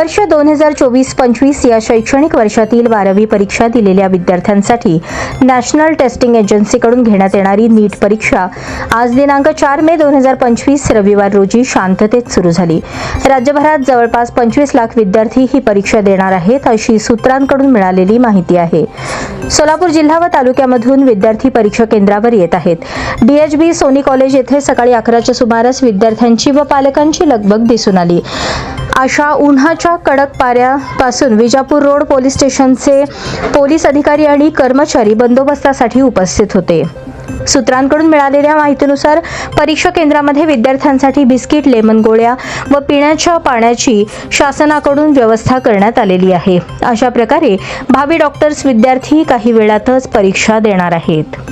वर्ष दोन हजार चोवीस पंचवीस या शैक्षणिक वर्षातील बारावी परीक्षा दिलेल्या विद्यार्थ्यांसाठी नॅशनल टेस्टिंग एजन्सीकडून घेण्यात येणारी नीट परीक्षा आज दिनांक चार मे दोन हजार पंचवीस रविवार रोजी शांततेत सुरू झाली. राज्यभरात जवळपास पंचवीस लाख विद्यार्थी ही परीक्षा देणार आहेत अशी सूत्रांकडून मिळालेली माहिती आहे. सोलापूर जिल्हा व तालुक्यामधून विद्यार्थी परीक्षा केंद्रावर येत आहेत. डीएचबी सोनी कॉलेज येथे सकाळी अकराच्या सुमारास विद्यार्थ्यांची व पालकांची लगबग दिसून आली. अशा उन्हाच्या कडक पाऱ्यापासून विजापूर रोड पोलीस स्टेशनचे पोलीस अधिकारी आणि कर्मचारी बंदोबस्तासाठी उपस्थित होते. सूत्रांकडून मिळालेल्या माहितीनुसार परीक्षा केंद्रामध्ये विद्यार्थ्यांसाठी बिस्किट लेमन गोळ्या व पिण्याच्या पाण्याची शासनाकडून व्यवस्था करण्यात आलेली आहे. अशा प्रकारे भावी डॉक्टर्स विद्यार्थी काही वेळातच परीक्षा देणार आहेत.